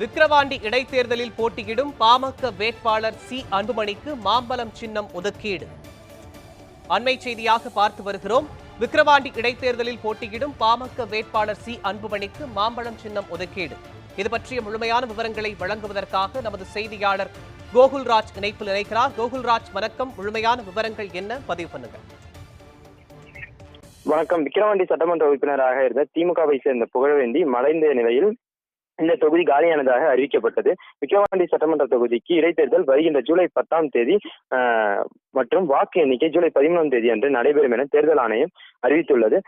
விக்கிரவாண்டி இடைத்தேர்தலில் போட்டியிடும் பாமக வேட்பாளர் சி அன்புமணிக்கு மாம்பலம் சின்னம் ஒதுக்கீடு. அண்மை செய்தியாக பார்த்து வருகிறோம். விக்கிரவாண்டி இடைத்தேர்தலில் போட்டியிடும் பாமக வேட்பாளர் சி அன்புமணிக்கு மாம்பழம் சின்னம் ஒதுக்கீடு. இது பற்றிய முழுமையான விவரங்களை வழங்குவதற்காக நமது செய்தியாளர் கோகுல்ராஜ் இணைப்பில் இணைக்கிறார் கோகுல்ராஜ் வணக்கம். முழுமையான விவரங்கள் என்ன? பதிவு பண்ணுங்க வணக்கம். விக்கிரவாண்டி சட்டமன்ற உறுப்பினராக இருந்த திமுகவை சேர்ந்த புகழவேந்தி மறைந்த நிலையில் இந்த தொகுதி காலியானதாக அறிவிக்கப்பட்டது. விக்கிரவாண்டி சட்டமன்ற தொகுதிக்கு இடைத்தேர்தல் வருகின்ற ஜூலை பத்தாம் தேதி மற்றும் வாக்கு எண்ணிக்கை ஜூலை பதிமூணாம் தேதி அன்று நடைபெறும் என தேர்தல் ஆணையம் அறிவித்துள்ளது.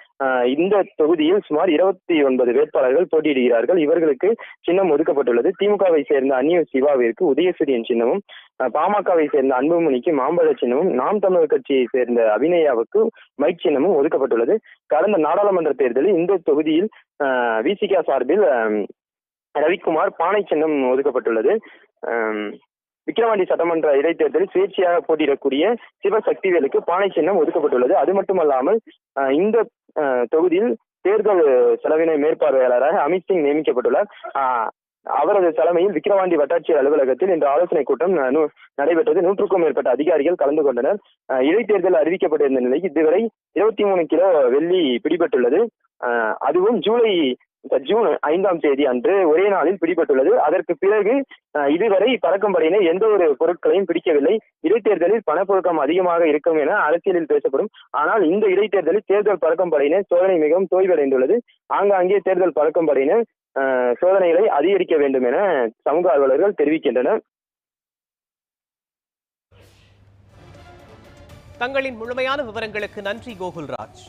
இந்த தொகுதியில் சுமார் இருபத்தி ஒன்பது வேட்பாளர்கள் போட்டியிடுகிறார்கள். இவர்களுக்கு சின்னம் ஒதுக்கப்பட்டுள்ளது. திமுகவை சேர்ந்த அந்நிய சிவாவிற்கு உதயசூரியன் சின்னமும் பாமகவை சேர்ந்த அன்புமணிக்கு மாம்பழ சின்னமும் நாம் தமிழர் கட்சியை சேர்ந்த அபிநயாவுக்கு மைக் சின்னமும் ஒதுக்கப்பட்டுள்ளது. கடந்த நாடாளுமன்ற தேர்தலில் இந்த தொகுதியில் விசிகா சார்பில் ரவிக்குமார் பானை சின்னம் ஒதுக்கப்பட்டுள்ளது. விக்கிரவாண்டி சட்டமன்ற இடைத்தேர்தலில் சுயேட்சையாக போட்டியிடக்கூடிய சிவசக்திவேலுக்கு பானை சின்னம் ஒதுக்கப்பட்டுள்ளது. அது மட்டுமல்லாமல் இந்த தொகுதியில் தேர்தல் செலவின மேற்பார்வையாளராக அமித்சிங் நியமிக்கப்பட்டுள்ளார். அவரது தலைமையில் விக்கிரவாண்டி வட்டாட்சியர் அலுவலகத்தில் இன்று ஆலோசனை கூட்டம் ந- நடைபெற்றது. நூற்றுக்கும் மேற்பட்ட அதிகாரிகள் கலந்து கொண்டனர். இடைத்தேர்தல் அறிவிக்கப்பட்டிருந்த நிலையில் இதுவரை இருபத்தி மூணு கிலோ வெள்ளி பிடிபட்டுள்ளது. ஆஹ், அதுவும் ஜூலை ஜூன் ஐந்தாம் தேதி அன்று ஒரே நாளில் பிடிபட்டுள்ளது. அதற்கு பிறகு இதுவரை பறக்கும் படையினர் எந்த ஒரு பொருட்களையும் பிடிக்கவில்லை. இடைத்தேர்தலில் பணப்புழக்கம் அதிகமாக இருக்கும் என அரசியலில் பேசப்படும். ஆனால் இந்த இடைத்தேர்தலில் தேர்தல் பறக்கும் படையினர் சோதனை மிகவும் தோய்வடைந்துள்ளது. ஆங்காங்கே தேர்தல் பறக்கும் படையினர் சோதனைகளை அதிகரிக்க வேண்டும் என சமூக ஆர்வலர்கள் தெரிவிக்கின்றனர். தங்களின் முழுமையான விவரங்களுக்கு நன்றி கோகுல்ராஜ்.